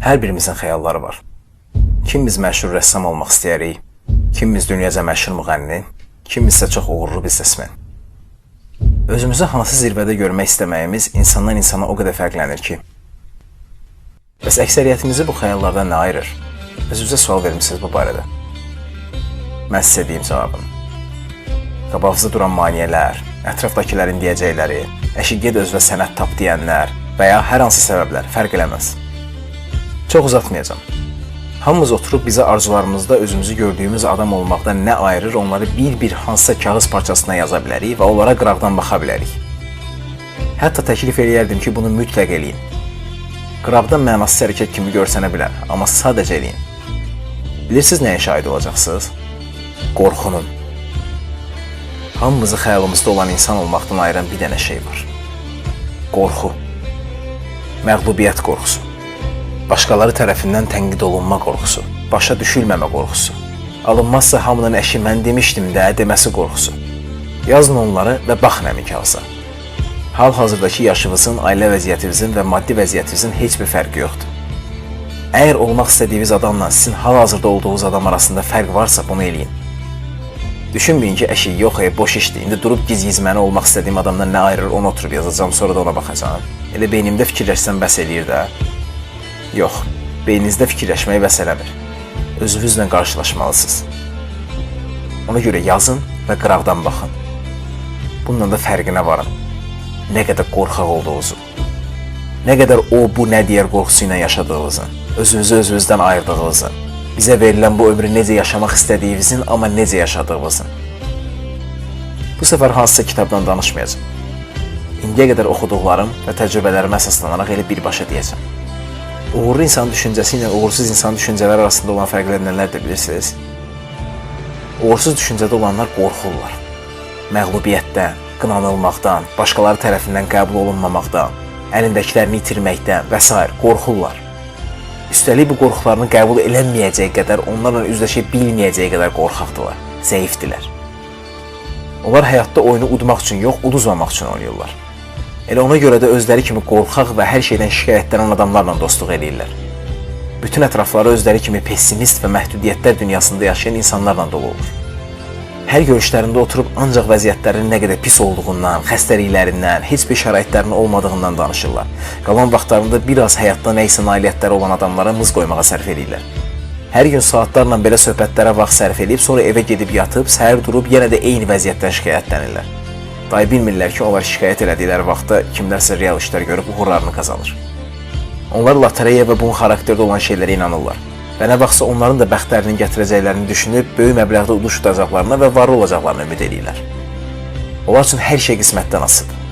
Hər birimizin xəyalları var. Kimimiz məşhur rəssam olmaq istəyərik, kimimiz dünyaca məşhur müğənni, kimimiz isə çox uğurlu biznesmen. Özümüzü hansı zirvədə görmək istəməyimiz insandan insana o qədər fərqlənir ki, bəs əksəriyyətimizi bu xəyallardan nə ayırır? Özünüzə sual vermisiniz bu barədə. Mən sizə deyim cavabını. Qabağınızda duran maneələr, ətrafdakıların deyəcəkləri, əşi ged öz və sənət tap deyənlər və hər hansı səbəblər fərq eləməz. Çox uzatmayacağam. Hamımız oturub bizə arzularımızda özümüzü gördüyümüz adam olmaqdan nə ayırır, onları bir-bir hansısa kağız parçasına yaza bilərik və onlara qıraqdan baxa bilərik. Hətta təklif eləyərdim ki, bunu mütləq eləyin. Qıraqdan mənasız hərəkət kimi görsənə bilər, amma sadəcə eləyin. Bilirsiniz nəyə şahid olacaqsınız? Qorxunun. Hamımızı xəyalımızda olan insan olmaqdan ayıran bir dənə şey var. Qorxu. Məğlubiyyət qorxusu. Başqaları tərəfindən tənqid olunma qorxusu, başa düşülməmə qorxusu. Alınmazsa hamının əşi mən demişdim də deməsi qorxusu. Yazın onları və baxın həmin kağıza. Hal-hazırdakı yaşınızın, ailə vəziyyətinizin və maddi vəziyyətinizin heç bir fərqi yoxdur. Əgər olmaq istədiyiniz adamla sizin hal-hazırda olduğunuz adam arasında fərq varsa, bunu eləyin. Düşünməyin ki, əşi yox, e, boş işdir. İndi durub giz-giz məni olmaq istədiyim adamdan nə ayırır, onu oturub yazacağam, sonra da ona baxacağam. Elə beynimdə fikirləşsəm bəs eləyir də. Yox, beyninizdə fikirləşməyi bəs eləmir. Özünüzlə qarşılaşmalısınız. Ona görə yazın və qıraqdan baxın. Bununla da fərqinə varın. Nə qədər qorxaq olduğunuzu. Nə qədər o, bu nə deyər qorxusu ilə yaşadığınızın, özünüzü özünüzdən ayırdığınızın, bizə verilən bu ömrü necə yaşamaq istədiyinizin, amma necə yaşadığınızın. Bu səfər hansısa kitabdan danışmayacağam. İndiyə qədər oxuduqlarım və təcrübələrimə əsaslanaraq elə birbaşa deyəcəm. Uğurlu insan düşüncəsi ilə uğursuz insan düşüncələri arasında olan fərqlər nələrdir bilirsiniz? Uğursuz düşüncədə olanlar qorxurlar. Məğlubiyyətdən, qınanılmaqdan, başqaları tərəfindən qəbul olunmamaqdan, əlindəkilərini itirməkdən və s. qorxurlar. Üstəlik bu qorxularını qəbul eləməyəcəyi qədər, onlarla üzləşə bilməyəcəyi qədər qorxaqdılar, zəifdilər. Onlar həyatda oyunu udmaq üçün yox, uduzmamaq üçün oynayırlar. Elə ona görə də özləri kimi qorxaq və hər şeydən şikayətlənən adamlarla dostluq edirlər. Bütün ətrafları özləri kimi pessimist və məhdudiyyətlər dünyasında yaşayan insanlarla dolu olur. Hər görüşlərində oturub ancaq vəziyyətlərinin nə qədər pis olduğundan, xəstəliklərindən, heç bir şəraitlərinin olmadığından danışırlar. Qalan vaxtlarında biraz həyatda nə isə nailiyyətləri olan adamlara mız qoymağa sərf edirlər. Hər gün saatlarla belə söhbətlərə vaxt sərf edib, sonra evə gedib yatıb, səhər durub yenə də eyni vəziyyətdən şikayətlənirlər. Day bilmirlər ki, onlar şikayət elədikləri vaxtda kimlərsə real işlər görüb uğurlarını qazanır. Onlar lotereya və bunun xarakterdə olan şeylərə inanırlar və nə vaxtsa onların da bəxtlərinin gətirəcəklərini düşünüb böyük məbləğdə uduş tutacaqlarına və varlı olacaqlarına ümid edirlər. Onlar üçün hər şey qismətdən asılıdır.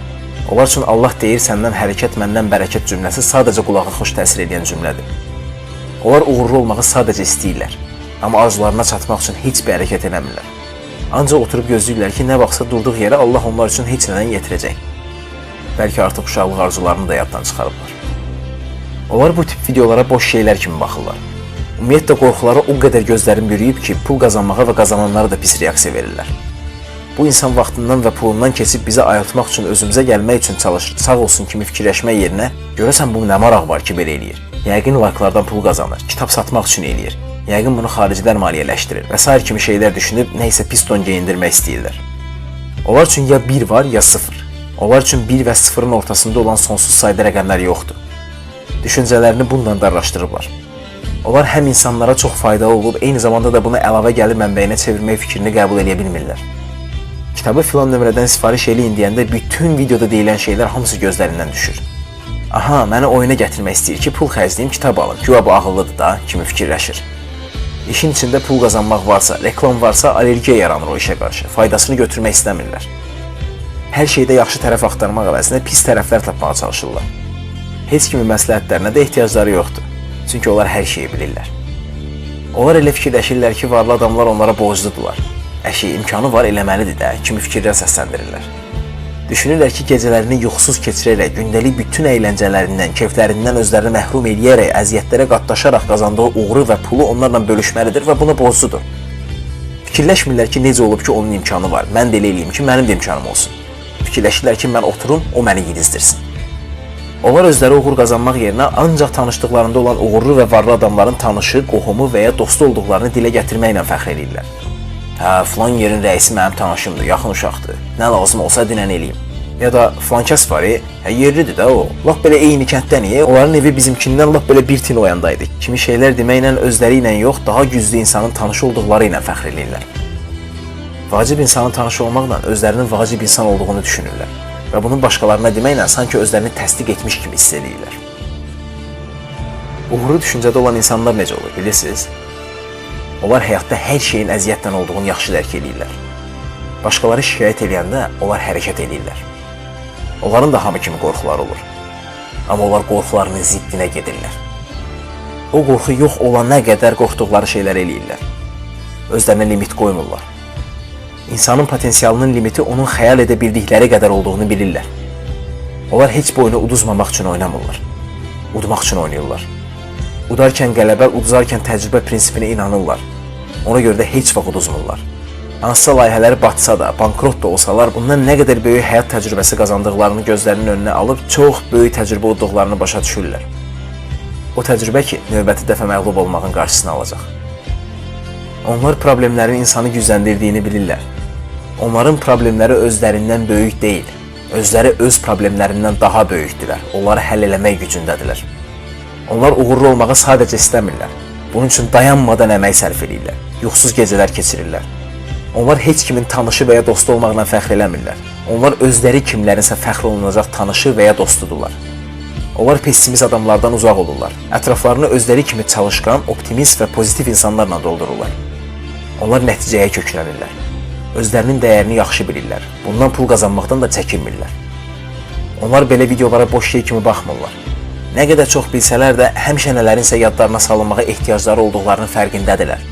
Onlar üçün Allah deyir səndən hərəkət, məndən bərəkət cümləsi sadəcə qulağa xoş təsir edən cümlədir. Onlar uğurlu olmağı sadəcə istəyirlər, amma arzularına çatmaq üçün heç bir hərəkət eləmirlər. Ancaq oturub gözləyirlər ki, nə vaxtsa durduq yerə Allah onlar üçün heç nədən yetirəcək. Bəlkə artıq uşaqlıq arzularını da yaddan çıxarıblar. Onlar bu tip videolara boş şeylər kimi baxırlar. Ümumiyyətlə qorxuları o qədər gözlərim bürüyüb ki, pul qazanmağa və qazananlara da pis reaksiya verirlər. Bu insan vaxtından və pulundan keçib bizi ayıltmaq üçün özümüzə gəlmək üçün çalışır. Sağ olsun kimi fikirləşmək yerinə, görəsən bu nə maraq var ki, belə eləyir. Yəqin layklardan pul qazanır, kitab satmaq üçün eləyir. Yəqin bunu xaricilər maliyyələşdirir və sair kimi şeylər düşünüb nə isə piston geyindirmək istəyirlər. Onlar üçün ya 1 var, ya 0. Onlar üçün 1 və 0-ın ortasında olan sonsuz sayda rəqəmlər yoxdur. Düşüncələrini bununla da araşdırıblar. Onlar həm insanlara çox faydalı olub, eyni zamanda da bunu əlavə gəlir mənbəyinə çevirmək fikrini qəbul edə bilmirlər. Kitabı filan nömrədən sifariş eləyin deyəndə bütün videoda deyilən şeylər hamısı gözlərindən düşür. Aha, məni oyuna gətirmək istəyir ki, pul xərcləyim, kitab alım. Güya bu ağıllıdır da, kimi fikirləşir. İşin içində pul qazanmaq varsa, reklam varsa, allergiya yaranır o işə qarşı. Faydasını götürmək istəmirlər. Hər şeydə yaxşı tərəf axtarmaq əvəzinə pis tərəflər tapmağa çalışırlar. Heç kimin məsləhətlərinə də ehtiyacları yoxdur. Çünki onlar hər şeyi bilirlər. Onlar elə fikirləşirlər ki, varlı adamlar onlara borcludular. Əşi, imkanı var, eləməlidir də, kimi fikirlər səsləndirirlər. Düşünürlər ki, gecələrini yuxusuz keçirərək, gündəlik bütün əyləncələrindən, keyflərindən özlərini məhrum eləyərək, əziyyətlərə qatlaşaraq qazandığı uğuru və pulu onlarla bölüşməlidir və buna borcludur. Fikirləşmirlər ki, necə olub ki, onun imkanı var. Mən də elə eləyim ki, mənim də imkanım olsun. Fikirləşirlər ki, mən oturum, o məni yedizdirsin. Onlar özləri uğur qazanmaq yerinə ancaq tanışdıqlarında olan uğurlu və varlı adamların tanışı, qohumu və ya dostu olduqlarını dilə gətirməklə fəxr edirlər. Hə, filan yerin rəisi mənim tanışımdır, yaxın uşaqdır. Nə lazım olsa dinən eləyim. Ya da filan kəs var, e, hə yerlidir də o. Lap belə eyni kəndddən e, onların evi bizimkindən lap belə bir tin o yandaydı. Kimi şeylər deməklə özləri ilə yox, daha güclü insanın tanışı olduqları ilə fəxr edirlər. Vacib insanın tanışı olmaqla özlərinin vacib insan olduğunu düşünürlər və bunu başqalarına deməklə sanki özlərini təsdiq etmiş kimi hiss edirlər. Uğurlu düşüncədə olan insanlar necə olur, bilirsiniz? Onlar həyatda hər şeyin əziyyətlə olduğunu yaxşı dərk edirlər. Başqaları şikayət edəndə onlar hərəkət edirlər. Onların da hamı kimi qorxuları olur. Amma onlar qorxularının ziddinə gedirlər. O qorxu yox olana qədər qorxduqları şeylər eləyirlər. Özlərinə limit qoymurlar. İnsanın potensialının limiti onun xəyal edə bildikləri qədər olduğunu bilirlər. Onlar heç boyunu uduzmamaq üçün oynamırlar. Udmaq üçün oynayırlar. Udarkən qələbə, uduzarkən təcrübə prinsipinə inanırlar. Ona görə də heç vaxt uduzmurlar. Hansısa layihələri batsa da, bankrot da olsalar, bundan nə qədər böyük həyat təcrübəsi qazandıqlarını gözlərinin önünə alıb çox böyük təcrübə olduqlarını başa düşürlər. O təcrübə ki, növbəti dəfə məğlub olmağın qarşısını alacaq. Onlar problemlərin insanı gücləndirdiyini bilirlər. Onların problemləri özlərindən böyük deyil. Özləri öz problemlərindən daha böyükdülər. Onları həll eləmək gücündədirlər. Onlar uğurlu olmağı sadəcə istəmirlər. Bunun üçün dayanmadan əmək sərf edirlər. Yuxusuz gecələr keçirirlər. Onlar heç kimin tanışı və ya dostu olmaqla fəxr eləmirlər. Onlar özləri kimlərinsə fəxr olunacaq tanışı və ya dostudular. Onlar pessimist adamlardan uzaq olurlar. Ətraflarını özləri kimi çalışqan, optimist və pozitiv insanlarla doldururlar. Onlar nəticəyə köklənirlər. Özlərinin dəyərini yaxşı bilirlər. Bundan pul qazanmaqdan da çəkinmirlər. Onlar belə videolara boş şey kimi baxmırlar. Nə qədər çox bilsələr də həmişə nələrinsə yadlarına salınmağa ehtiyacları olduqlarının fərqindədirlər.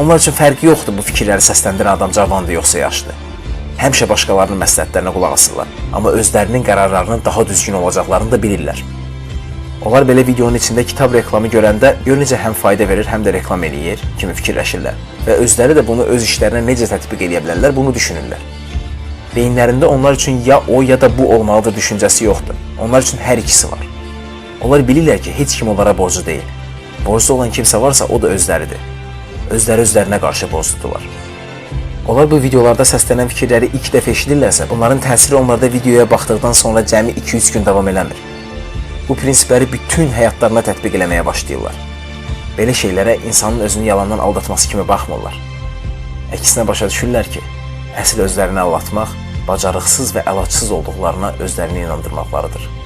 Onlar üçün fərqi yoxdur bu fikirləri səsləndirən adam cavandır yoxsa yaşlı. Həmişə başqalarının məsləhətlərinə qulaq asırlar, amma özlərinin qərarlarının daha düzgün olacaqlarını da bilirlər. Onlar belə videonun içində kitab reklamı görəndə gör necə həm fayda verir, həm də reklam eləyir kimi fikirləşirlər və özləri də bunu öz işlərinə necə tətbiq edə bilərlər, bunu düşünürlər. Beyinlərində onlar üçün ya o ya da bu olmalıdır düşüncəsi yoxdur. Onlar üçün hər ikisi var. Onlar bilirlər ki, heç kim onlara borclu deyil. Borclu olan kimsə varsa, o da özləridir. Özləri özlərinə qarşı borcludular. Onlar bu videolarda səslənən fikirləri ilk dəfə eşidirlərsə, bunların təsiri onlarda videoya baxdıqdan sonra cəmi 2-3 gün davam eləmir. Bu prinsipləri bütün həyatlarına tətbiq eləməyə başlayırlar. Belə şeylərə insanın özünü yalandan aldatması kimi baxmırlar. Əksinə başa düşürlər ki, əsl özlərini aldatmaq bacarıqsız və əlacısız olduqlarına özlərini inandırmaqlarıdır.